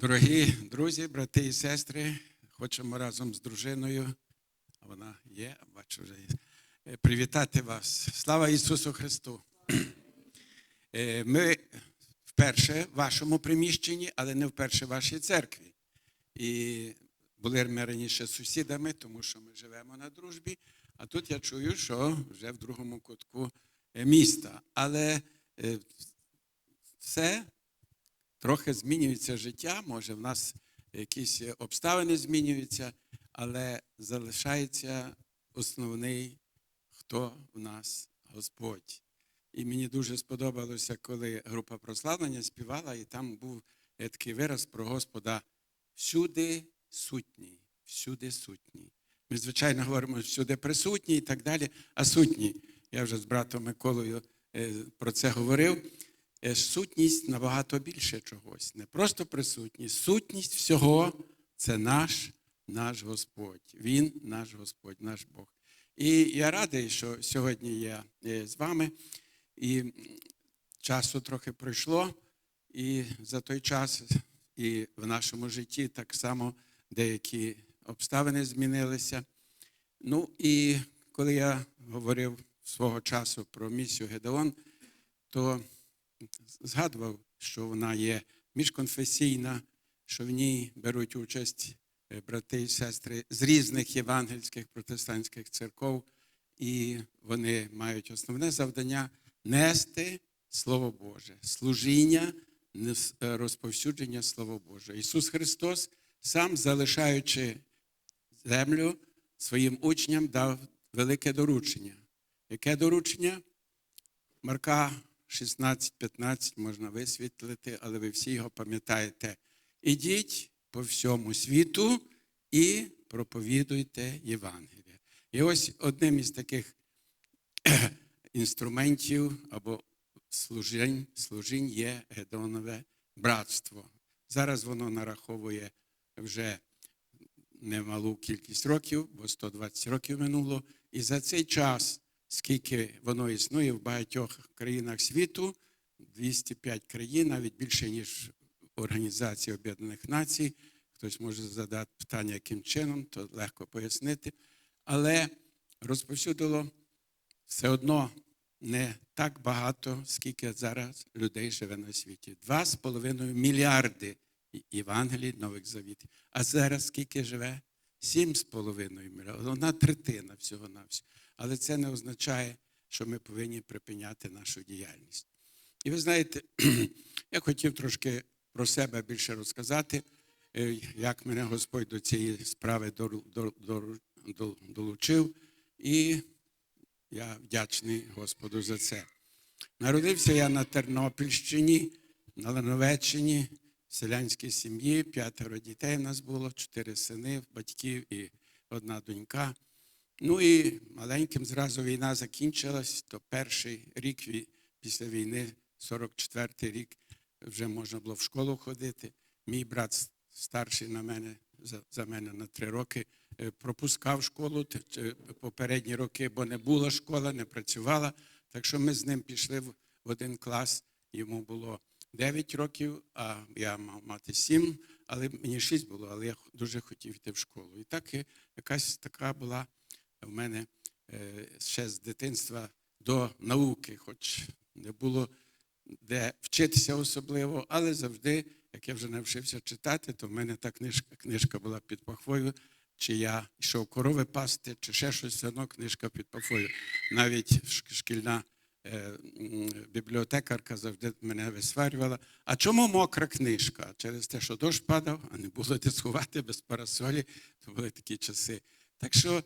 Дорогі друзі, брати і сестри, хочемо разом з дружиною, а вона є, бачу вже є, е, привітати вас. Слава Ісусу Христу! Е, Ми вперше в вашому приміщенні, але не вперше в вашій церкві. І були ми раніше сусідами, тому що ми живемо на дружбі. А тут я чую, що вже в другому кутку е, міста. Але е, все трохи змінюється життя, може, в нас якісь обставини змінюються, але залишається основний, хто в нас Господь. І мені дуже сподобалося, коли група прославлення співала, і там був такий вираз про Господа всюди сутній, всюди сутній. Ми, звичайно, говоримо всюди присутній і так далі, а сутній. Я вже з братом Миколою е, про це говорив. Е, Сутність набагато більше чогось. Не просто присутність. Сутність всього це наш, наш Господь. Він наш Господь, наш Бог. І я радий, що сьогодні я е, з вами. І часу трохи пройшло, і за той час і в нашому житті так само деякі обставини змінилися. Ну і коли я говорив свого часу про місію Гедеон, то згадував, що вона є міжконфесійна, що в ній беруть участь е, брати і сестри з різних євангельських протестантських церков, і вони мають основне завдання нести Слово Боже, служіння, е, розповсюдження Слова Боже. Ісус Христос, сам залишаючи землю своїм учням, дав велике доручення. Яке доручення? Марка 16-15 можна висвітлити, але ви всі його пам'ятаєте. Ідіть по всьому світу і проповідуйте Євангеліє. І ось одним із таких інструментів або служінь, служінь є Гедонове братство. Зараз воно нараховує вже немалу кількість років, бо 120 років минуло. І за цей час, скільки воно існує в багатьох країнах світу, 205 країн, навіть більше, ніж Організація Об'єднаних Націй. Хтось може задати питання, яким чином, то легко пояснити. Але розповсюдило все одно не так багато, скільки зараз людей живе на світі. Два з половиною мільярди Євангелій Нових Завітів. А зараз скільки живе? Сім з половиною мільярдів. Одна третина всього на всього. Але це не означає, що ми повинні припиняти нашу діяльність. І ви знаєте, я хотів трошки про себе більше розказати, е, як мене Господь до цієї справи долучив. І я вдячний Господу за це. Народився я на Тернопільщині, на Лановеччині, в селянській сім'ї. П'ятеро дітей в нас було, чотири сини, батьків і одна донька. Ну і маленьким зразу війна закінчилась, то перший рік після війни, 44-й рік, вже можна було в школу ходити. Мій брат старший на мене, за, за мене на три роки, е, пропускав школу попередні роки, бо не була школа, не працювала. Так що ми з ним пішли в один клас. Йому було 9 років, а я мав мати 7, але мені 6 було, але я дуже хотів йти в школу. І так якась така була в мене е, ще з дитинства до науки, хоч не було де вчитися особливо, але завжди, як я вже навчився читати, то в мене та книжка, книжка була під пахвою, чи я йшов корови пасти, чи ще щось, одно книжка під пахвою. Навіть шкільна е, бібліотекарка завжди мене висварювала. А чому мокра книжка? Через те, що дощ падав, а не було де сховати без парасолі, то були такі часи. Так що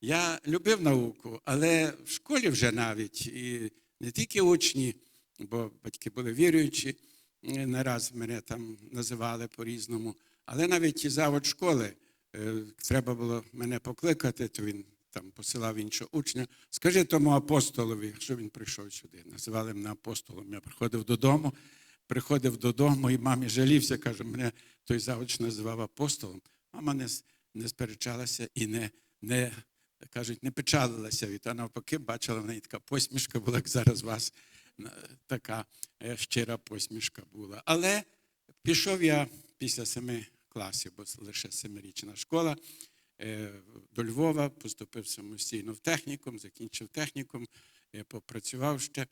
я любив науку, але в школі вже навіть і не тільки учні, бо батьки були віруючі, е, не раз мене там називали по-різному, але навіть і завод школи е, треба було мене покликати, то він там посилав іншого учня. Скажи тому апостолові, що він прийшов сюди. Називали мене апостолом. Я приходив додому, приходив додому, і мамі жалівся, каже, мене той завуч називав апостолом. Мама не, не сперечалася і не, не кажуть, не печалилася від, а навпаки, бачила в неї така посмішка була, як зараз у вас така е, щира посмішка була. Але Пішов я після семи класів, бо лише семирічна школа, е, до Львова, поступив самостійно в технікум, закінчив технікум, е, попрацював ще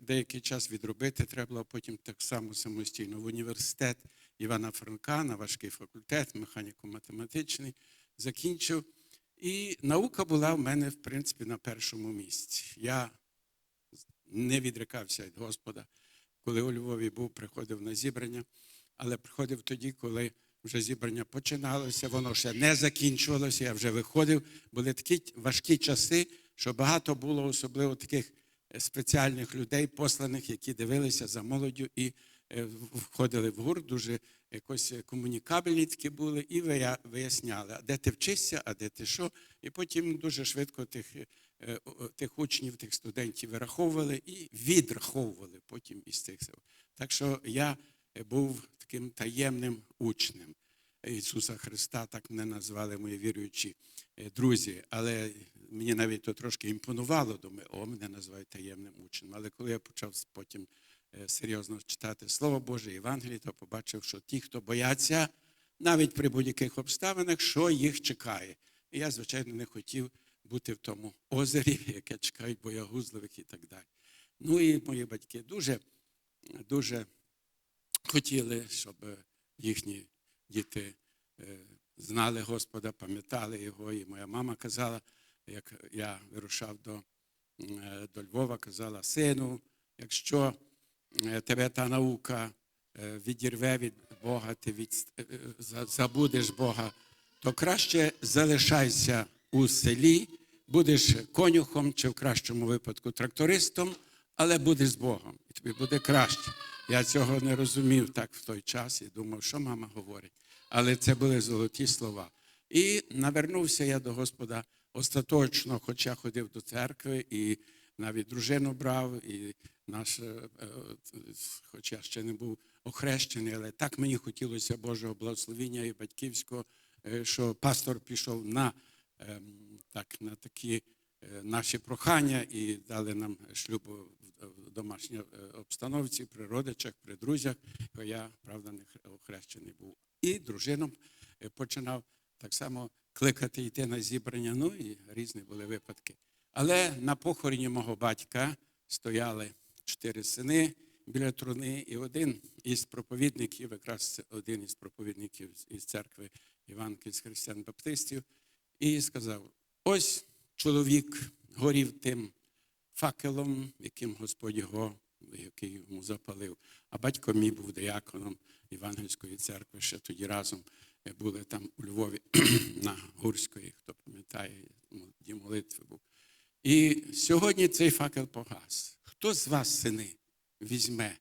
деякий час відробити треба було, потім так само самостійно в університет Івана Франка на важкий факультет, механіко-математичний, закінчив. І наука була в мене, в принципі, на першому місці. Я не відрікався від Господа. Коли у Львові був, приходив на зібрання, але приходив тоді, коли вже зібрання починалося, воно ще не закінчувалося, я вже виходив. Були такі важкі часи, що багато було особливо таких е, спеціальних людей, посланих, які дивилися за молоддю і входили в гурт, дуже якось е, комунікабельні такі були, і виясняли, де ти вчишся, а де ти що. І потім дуже швидко тих, е, е, тих учнів, тих студентів вираховували і відраховували потім із цих сил. Так що я е, був таким таємним учнем Ісуса Христа, так мене назвали мої віруючі е, друзі. Але мені навіть то трошки імпонувало, думаю, о, мене називають таємним учнем. Але коли я почав потім е, серйозно читати Слово Боже, Євангеліє, то побачив, що ті, хто бояться, навіть при будь-яких обставинах, що їх чекає. І я, звичайно, не хотів бути в тому озері, яке чекають боягузливих і так далі. Ну і мої батьки дуже, дуже хотіли, щоб е, їхні діти е, знали Господа, пам'ятали його. І моя мама казала, як я вирушав до, е, до Львова, казала, сину, якщо е, тебе та наука е, відірве від Бога, ти від, е, е, за- забудеш Бога, то краще залишайся у селі, будеш конюхом чи в кращому випадку трактористом, але будеш з Богом, і тобі буде краще. Я цього не розумів так в той час і думав, що мама говорить. Але це були золоті слова. І навернувся я до Господа остаточно, хоча ходив до церкви і навіть дружину брав, і наш, е, е, хоча ще не був охрещений, але так мені хотілося Божого благословіння і батьківського, е, що пастор пішов на, ем, так, на такі наші прохання і дали нам шлюб в- домашній обстановці, при родичах, при друзях. бо Я, правда, не хр- охрещений був. І дружину е, починав так само кликати йти на зібрання. Ну і різні були випадки. Але на похороні мого батька стояли чотири сини біля труни, і один із проповідників, якраз один із проповідників із церкви Іванківських християн Баптистів, і сказав: ось чоловік горів тим факелом, яким Господь його, який йому запалив. А батько мій був дияконом Євангельської церкви, ще тоді разом були там у Львові на Гурської, хто пам'ятає, молитви був. І сьогодні цей факел погас. Хто з вас, сини, візьме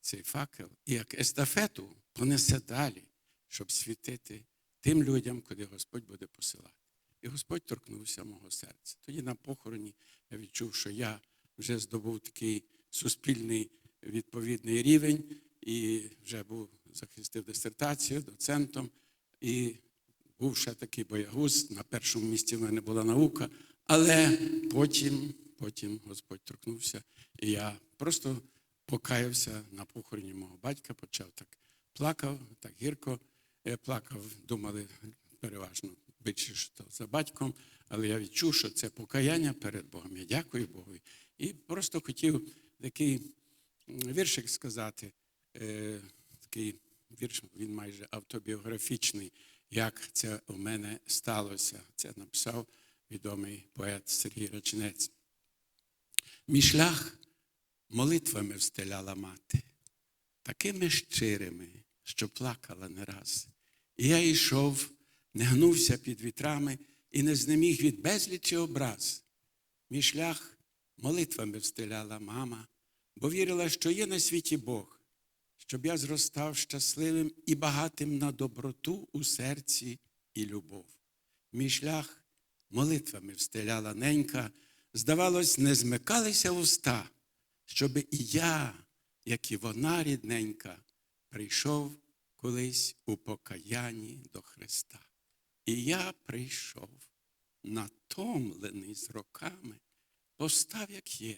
цей факел і як естафету понесе далі, щоб світити тим людям, куди Господь буде посилати. І Господь торкнувся мого серця. Тоді на похороні я відчув, що я вже здобув такий суспільний відповідний рівень і вже був захистив дисертацію доцентом. І був ще такий боягуз. На першому місці в мене була наука, але потім, потім Господь торкнувся, і я просто покаявся на похороні мого батька, почав так плакав, так гірко е, плакав, думали переважно більше що за батьком, але я відчув, що це покаяння перед Богом. Я дякую Богу. І просто хотів такий віршик сказати, е, такий вірш, він майже автобіографічний, як це у мене сталося. Це написав відомий поет Сергій Рачинець. Мій шлях молитвами встеляла мати, такими щирими, що плакала не раз. І я йшов, не гнувся під вітрами і не знеміг від безлічі образ. Мій шлях молитвами встеляла мама, бо вірила, що є на світі Бог, щоб я зростав щасливим і багатим на доброту у серці і любов. Мій шлях молитвами встеляла ненька, здавалось, не змикалися уста, щоби і я, як і вона рідненька, прийшов колись у покаянні до Христа. І я прийшов, натомлений з роками, постав, як є,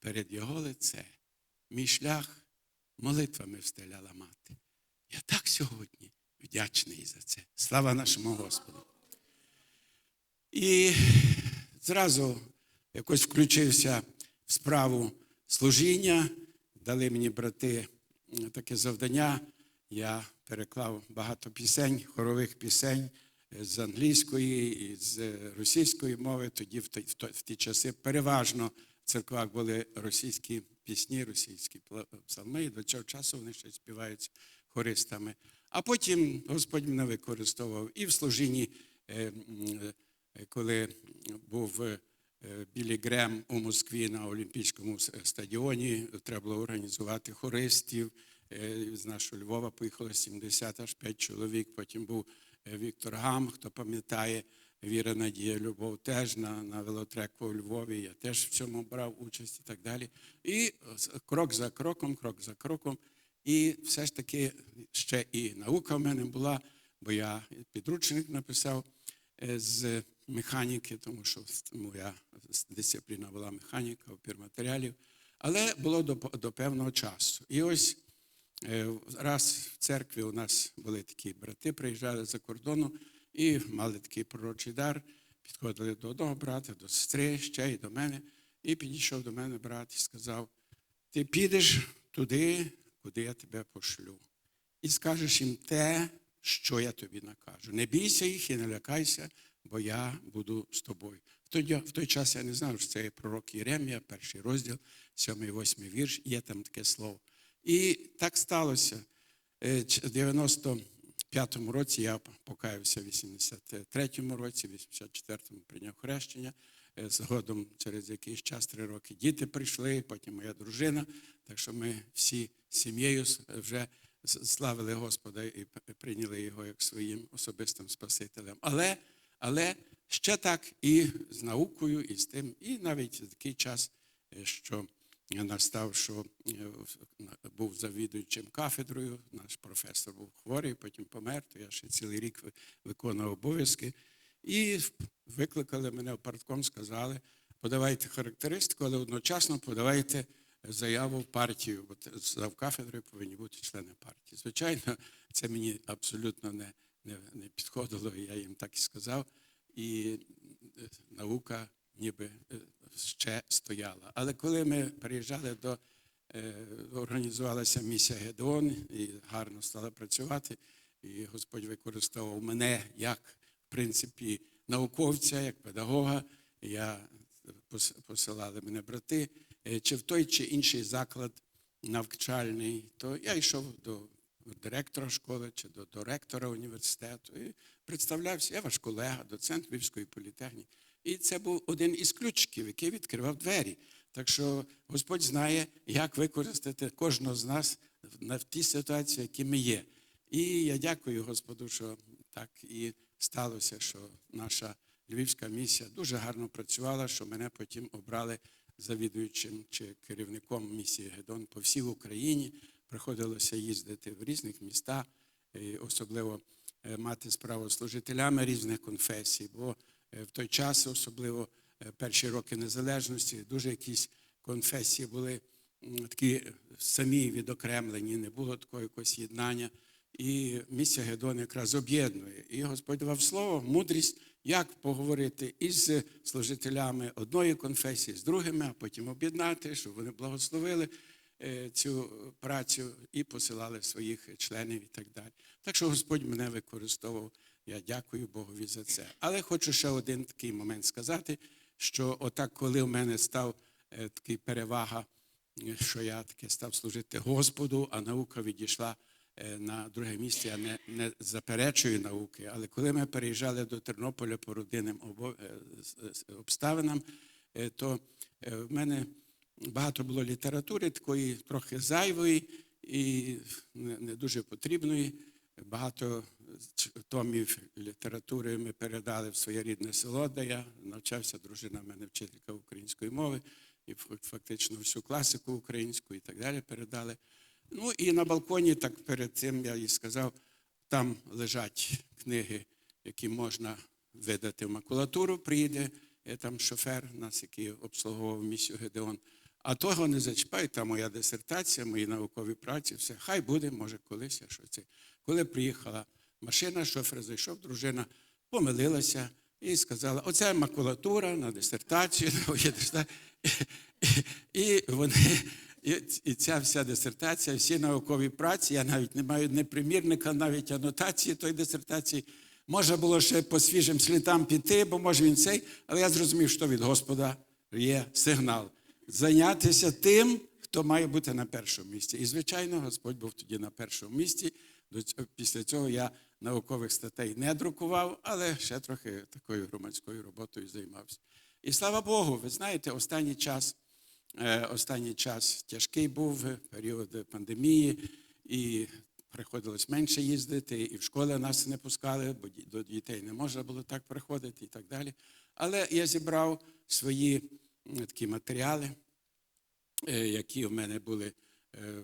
перед Його лице. Мій шлях молитвами встеляла мати. Я так сьогодні вдячний за це. Слава нашому Господу. І зразу якось включився в справу служіння. Дали мені брати таке завдання. Я переклав багато пісень, хорових пісень е, з англійської і з російської мови. Тоді в ті, часи переважно в церквах були російські пісні, російські псалми. І до цього часу вони ще й співаються хористами. А потім Господь мене використовував і в служінні, е, е, коли був Білі Грем у Москві на Олімпійському стадіоні. Треба було організувати хористів. Е, З нашого Львова поїхало 70 аж 5 чоловік. Потім був е, Віктор Гам, хто пам'ятає, Віра Надія Любов теж на, на велотреку у Львові. Я теж в цьому брав участь і так далі. І крок за кроком, крок за кроком. І все ж таки ще і наука в мене була, бо я підручник написав е, з механіки, тому що моя дисципліна була механіка, опір матеріалів. Але було до, до певного часу. І ось е, раз в церкві у нас були такі брати, приїжджали за кордону і мали такий пророчий дар. Підходили до одного брата, до сестри, ще й до мене. І підійшов до мене брат і сказав: ти підеш туди, куди я тебе пошлю, і скажеш їм те, що я тобі накажу. Не бійся їх і не лякайся, бо я буду з тобою. В той, в той час я не знав, що це є пророк Єремія, перший розділ, сьомий, восьмий вірш, є там таке слово. І так сталося. Е, В 95-му році я покаявся в 83-му році, в 84-му прийняв хрещення. Е, Згодом через якийсь час, три роки, діти прийшли, потім моя дружина. Так що ми всі сім'єю вже славили Господа і прийняли його як своїм особистим Спасителем. Але, але ще так і з наукою, і з тим, і навіть такий час, е, що настав, що е, був завідуючим кафедрою, наш професор був хворий, потім помер, то я ще цілий рік ви- виконував обов'язки. І викликали мене в партком, сказали, подавайте характеристику, але одночасно подавайте заяву в партію, бо за кафедрою повинні бути члени партії. Звичайно, це мені абсолютно не, не, підходило, я їм так і сказав. І е, наука ніби е, ще стояла. Але коли ми приїжджали до е, організувалася місія Гедеон і гарно стала працювати, і Господь використовував мене як, в принципі, науковця, як педагога. Я посилали мене брати, чи в той чи інший заклад навчальний, то я йшов до директора школи чи до, ректора університету і представлявся, я ваш колега, доцент Львівської політехніки. І це був один із ключиків, який відкривав двері. Так що Господь знає, як використати кожного з нас на в тій ситуації, які ми є. І я дякую Господу, що так і сталося, що наша львівська місія дуже гарно працювала, що мене потім обрали завідуючим чи керівником місії Гедон по всій Україні. Приходилося їздити в різних містах, особливо е, мати справу з служителями різних конфесій, бо е, в той час, особливо е, перші роки незалежності, дуже якісь конфесії були такі самі відокремлені, не було такого якогось єднання. І місія Гедон якраз об'єднує. І Господь давав слово, мудрість, як поговорити із служителями одної конфесії, з другими, а потім об'єднати, щоб вони благословили цю працю і посилали своїх членів і так далі. Так що Господь мене використовував. Я дякую Богові за це. Але хочу ще один такий момент сказати, що отак, коли в мене став е, такий перевага, е, що я таки став служити Господу, а наука відійшла е, на друге місце. Я не, не заперечую науки, але коли ми переїжджали до Тернополя по родинним е, обставинам, е, то е, в мене багато було літератури, такої трохи зайвої і не дуже потрібної. Багато томів літератури ми передали в своє рідне село, де я навчався. Дружина в мене вчителька української мови, і фактично всю класику українську і так далі передали. Ну і на балконі, так перед цим я їй сказав, там лежать книги, які можна видати в макулатуру. Приїде е, там шофер, нас, який обслуговував місію Гедеон. А того не зачіпай, та моя дисертація, мої наукові праці, все. Хай буде, може, колись я що це. Коли приїхала машина, шофер зайшов, дружина помилилася і сказала: оце макулатура на дисертацію, на. І вони, і, ця вся дисертація, всі наукові праці, я навіть не маю не примірника, навіть анотації тої дисертації. Може було ще по свіжим слідам піти, бо може він цей, але я зрозумів, що від Господа є сигнал. Зайнятися тим, хто має бути на першому місці. І, звичайно, Господь був тоді на першому місці. Після цього я наукових статей не друкував, але ще трохи такою громадською роботою займався. І слава Богу, ви знаєте, останній час, е, останній час тяжкий був період пандемії, і приходилось менше їздити, і в школи нас не пускали, бо до дітей не можна було так приходити і так далі. Але я зібрав свої такі матеріали, е, які в мене були е,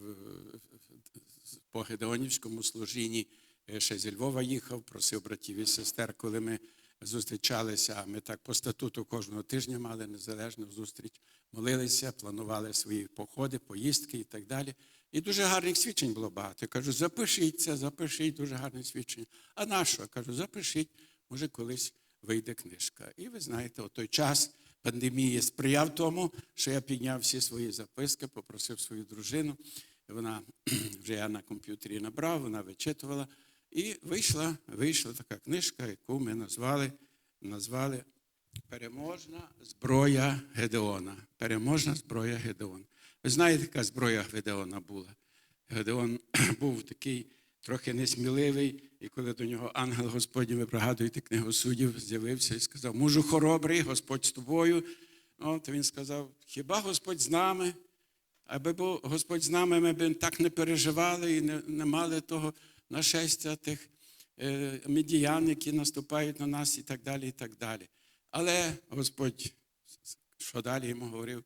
по Гедеонівському служінні. Е, Ще зі Львова їхав, просив братів і сестер, коли ми зустрічалися. Ми так по статуту кожного тижня мали незалежну зустріч, молилися, планували свої походи, поїздки і так далі. І дуже гарних свідчень було багато. Я кажу, запишіть це, запишіть, дуже гарне свідчення. А на що? Я кажу, запишіть, може, колись вийде книжка. І ви знаєте, у той час пандемії сприяв тому, що я підняв всі свої записки, попросив свою дружину. Вона вже я на комп'ютері набрав, вона вичитувала. І вийшла, вийшла така книжка, яку ми назвали, назвали Переможна зброя Гедеона. Переможна зброя Гедеона. Ви знаєте, яка зброя Гедеона була? Гедеон був такий трохи несміливий, і коли до нього ангел Господній, ви пригадуєте книгу суддів, з'явився і сказав: Мужу хоробрий, Господь з тобою. От він сказав: Хіба Господь з нами? Аби був Господь з нами, ми б так не переживали і не, не мали того нашестя тих е, медіян, які наступають на нас і так далі. і так далі. Але Господь, що далі йому говорив,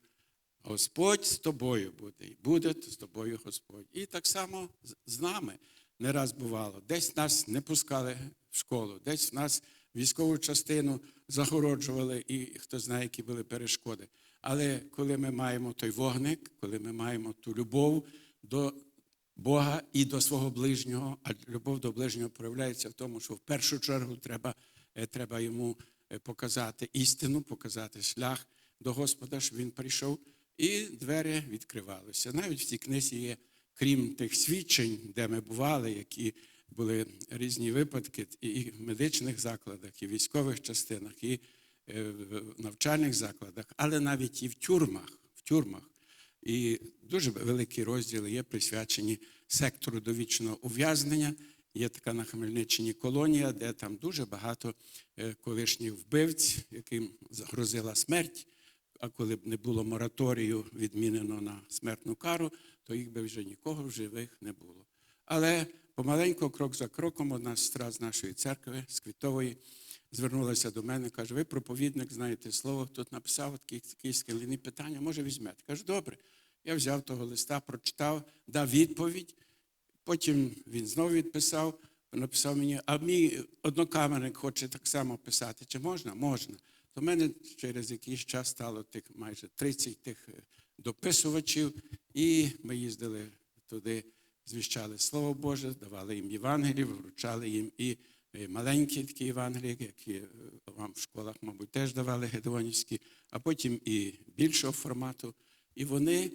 Господь з тобою буде, і буде з тобою Господь. І так само з нами не раз бувало. Десь нас не пускали в школу, десь нас військову частину загороджували, і хто знає, які були перешкоди. Але коли ми маємо той вогник, коли ми маємо ту любов до Бога і до свого ближнього, а любов до ближнього проявляється в тому, що в першу чергу треба, е, треба йому е, показати істину, показати шлях до Господа, щоб він прийшов, і двері відкривалися. Навіть в цій книзі є, крім тих свідчень, де ми бували, які були різні випадки, і в медичних закладах, і в військових частинах, і е, в навчальних закладах, але навіть і в тюрмах. В тюрмах. І дуже великі розділи є присвячені сектору довічного ув'язнення. Є така на Хмельниччині колонія, де там дуже багато е, колишніх вбивць, яким загрозила смерть. А коли б не було мораторію відмінено на смертну кару, то їх би вже нікого в живих не було. Але помаленьку, крок за кроком, одна сестра з нашої церкви, з Квітової, звернулася до мене, каже: ви проповідник, знаєте слово, тут написав такі такі скелені питання, може візьмете. Кажу, добре. Я взяв того листа, прочитав, дав відповідь. Потім він знову відписав, написав мені, а мій однокамерник хоче так само писати. Чи можна? Можна. То в мене через якийсь час стало тих майже 30 тих е, дописувачів, і ми їздили туди, звіщали Слово Боже, давали їм Євангелів, вручали їм і е, маленькі такі Євангелії, які е, вам в школах, мабуть, теж давали гедеонівські, а потім і більшого формату. І вони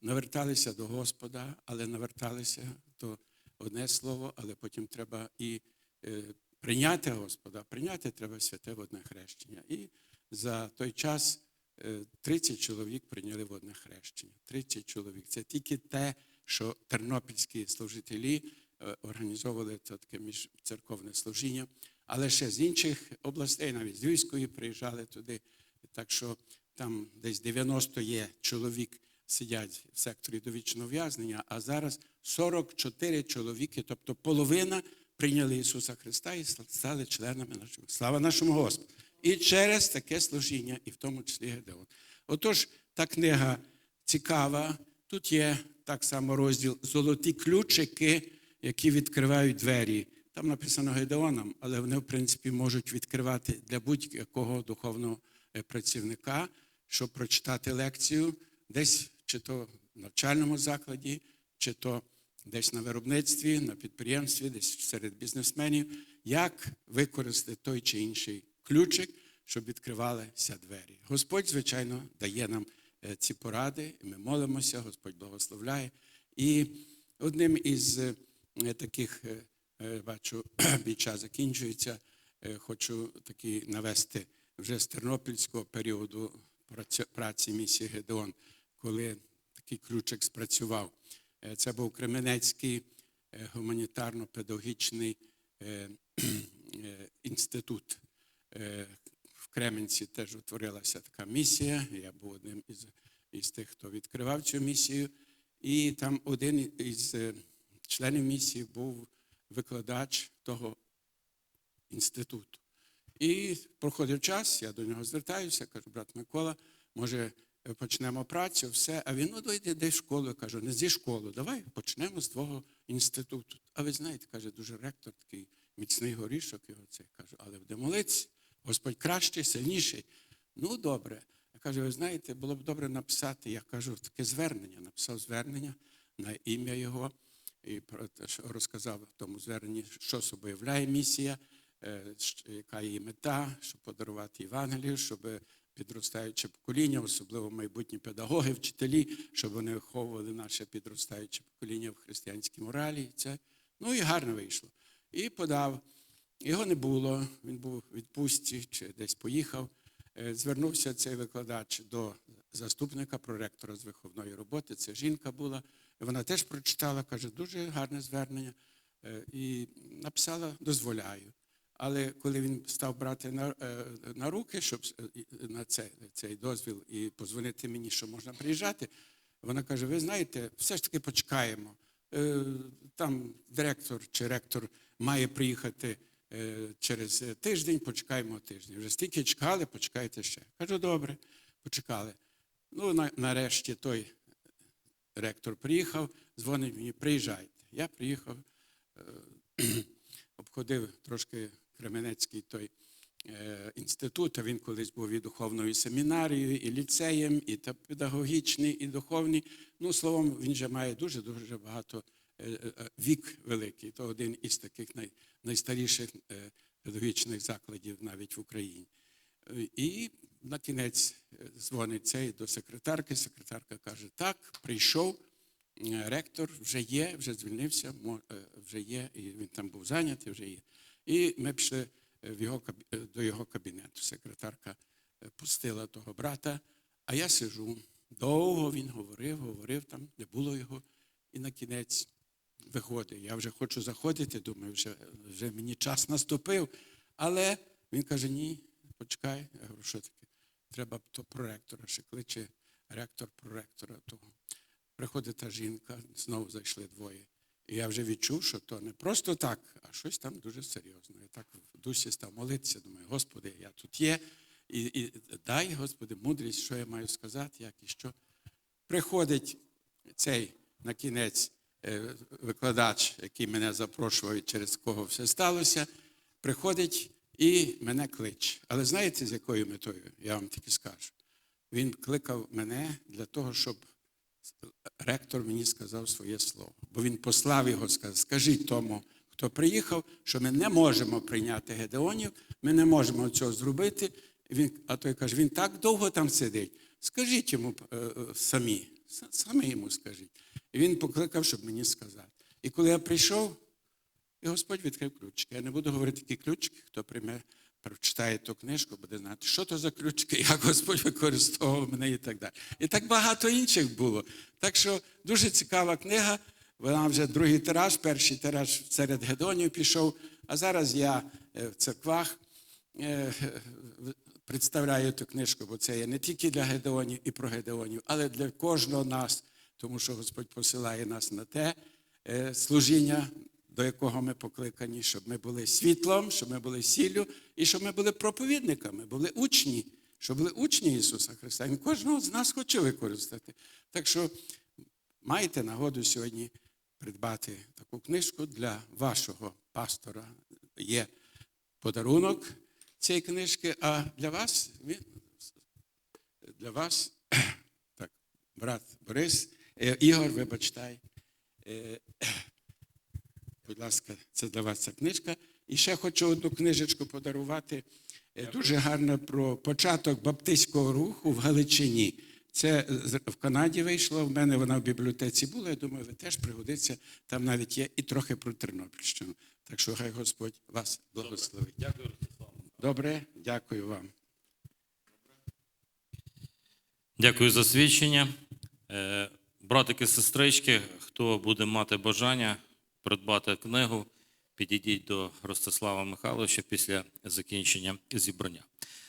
наверталися до Господа, але наверталися то одне слово, але потім треба і е, прийняти Господа. Прийняти треба святе водне хрещення. І за той час 30 чоловік прийняли водне хрещення. 30 чоловік. Це тільки те, що тернопільські служителі е, організовували це таке міжцерковне служіння, але ще з інших областей, навіть з Львівської, приїжджали туди. Так що там десь 90 є чоловік сидять в секторі довічного в'язнення, а зараз 44 чоловіки, тобто половина прийняли Ісуса Христа і стали членами нашого. Слава нашому Господу. І через таке служіння, і в тому числі Гедеон. Отож, та книга цікава. Тут є так само розділ Золоті ключики, які відкривають двері. Там написано Гедеоном, але вони, в принципі, можуть відкривати для будь-якого духовного е, працівника, щоб прочитати лекцію десь чи то в навчальному закладі, чи то десь на виробництві, на підприємстві, десь серед бізнесменів, як використати той чи інший ключик, щоб відкривалися двері. Господь, звичайно, дає нам е, ці поради, і ми молимося, Господь благословляє. І одним із е, таких, е, бачу, мій закінчується, хочу такі навести вже з тернопільського періоду праці- місії Гедеон, коли такий ключик спрацював. Це був Кременецький гуманітарно-педагогічний інститут. Е, В Кременці теж утворилася така місія. Я був одним із, із тих, хто відкривав цю місію. І там один із е, членів місії був викладач того інституту. І проходив час, я до нього звертаюся, кажу, брат Микола, може е, почнемо працю, все. А він, ну дойди, де школу. Кажу, не зі школи, давай почнемо з твого інституту. А ви знаєте, каже, дуже ректор, такий міцний горішок його це. Кажу, але буде молитися, Господь кращий, сильніший. Ну, добре. Я кажу, ви знаєте, було б добре написати, я кажу, таке звернення. Написав звернення на ім'я його і про те, що розказав в тому зверненні, що собою являє місія, е, яка її мета, щоб подарувати Євангелію, щоб підростаюче покоління, особливо майбутні педагоги, вчителі, щоб вони виховували наше підростаюче покоління в християнській моралі. Це, ну і гарно вийшло. І подав. Його не було, він був в відпустці чи десь поїхав. Е, Звернувся цей викладач до заступника проректора з виховної роботи. Це жінка була. Вона теж прочитала, каже, дуже гарне звернення. Е, І написала дозволяю. Але коли він став брати на, е, на руки, щоб на це, цей дозвіл і позвонити мені, що можна приїжджати, вона каже: ви знаєте, все ж таки почекаємо. Там директор чи ректор має приїхати через тиждень, почекаємо тиждень. Вже стільки чекали, почекайте ще. Кажу, добре, почекали. Ну, нарешті той ректор приїхав, дзвонить мені, приїжджайте. Я приїхав, е, обходив трошки Кременецький той е, інститут, а він колись був і духовною семінарією, і ліцеєм, і педагогічний, і духовний. Ну, словом, він же має дуже-дуже багато е, е, вік великий. То один із таких най, найстаріших е, педагогічних закладів навіть в Україні. Е, І на кінець е, дзвонить цей до секретарки. Секретарка каже: так, прийшов. е, Ректор вже є, вже звільнився, е, вже є, і він там був зайнятий, вже є. І ми пішли е, в його, е, до його кабінету. Секретарка е, пустила того брата, а я сижу. Довго він говорив, говорив там, де було його. І на кінець виходить. Я вже хочу заходити, думаю, вже, вже мені час наступив. Але він каже: ні, почекай. Я говорю, що таке? Треба то проректора, ще кличе ректор проректора того. Приходить та жінка, знову зайшли двоє. І я вже відчув, що то не просто так, а щось там дуже серйозне. Я так в дусі став молитися, думаю, Господи, я тут є. І, і дай, Господи, мудрість, що я маю сказати, як і що. Приходить цей на кінець викладач, який мене запрошував, через кого все сталося, приходить і мене кличе. Але знаєте, з якою метою? Я вам тільки скажу. Він кликав мене для того, щоб ректор мені сказав своє слово. Бо він послав його, сказав, скажіть тому, хто приїхав, що ми не можемо прийняти Гедеонів, ми не можемо цього зробити. Він, а той каже, він так довго там сидить. Скажіть йому е, е, самі, самі йому скажіть. Він покликав, щоб мені сказати. І коли я прийшов, і Господь відкрив ключики. Я не буду говорити, які ключики, хто прийме, прочитає ту книжку, буде знати, що то за ключики, як Господь використовував мене і так далі. І так багато інших було. Так що дуже цікава книга. Вона вже другий тираж, перший тираж серед Гедонів пішов. А зараз я е, в церквах е, представляю ту книжку, бо це є не тільки для Гедеонів і про Гедеонів, але для кожного нас, тому що Господь посилає нас на те е, служіння, до якого ми покликані, щоб ми були світлом, щоб ми були сіллю і щоб ми були проповідниками, були учні, щоб були учні Ісуса Христа. Він кожного з нас хоче використати. Так що маєте нагоду сьогодні придбати таку книжку для вашого пастора. Є подарунок цієї книжки, а для вас для вас так, брат Борис, Ігор, вибачтай. Е, Будь ласка, це для вас ця книжка. І ще хочу одну книжечку подарувати. Е, Дуже гарно про початок баптистського руху в Галичині. Це в Канаді вийшло. В мене вона в бібліотеці була. Я думаю, ви теж пригодиться. Там навіть є і трохи про Тернопільщину. Так що хай Господь вас благословить. Дякую, Ростислав. Добре, дякую вам. Дякую за свідчення. Братики, сестрички, хто буде мати бажання придбати книгу, підійдіть до Ростислава Михайловича після закінчення зібрання.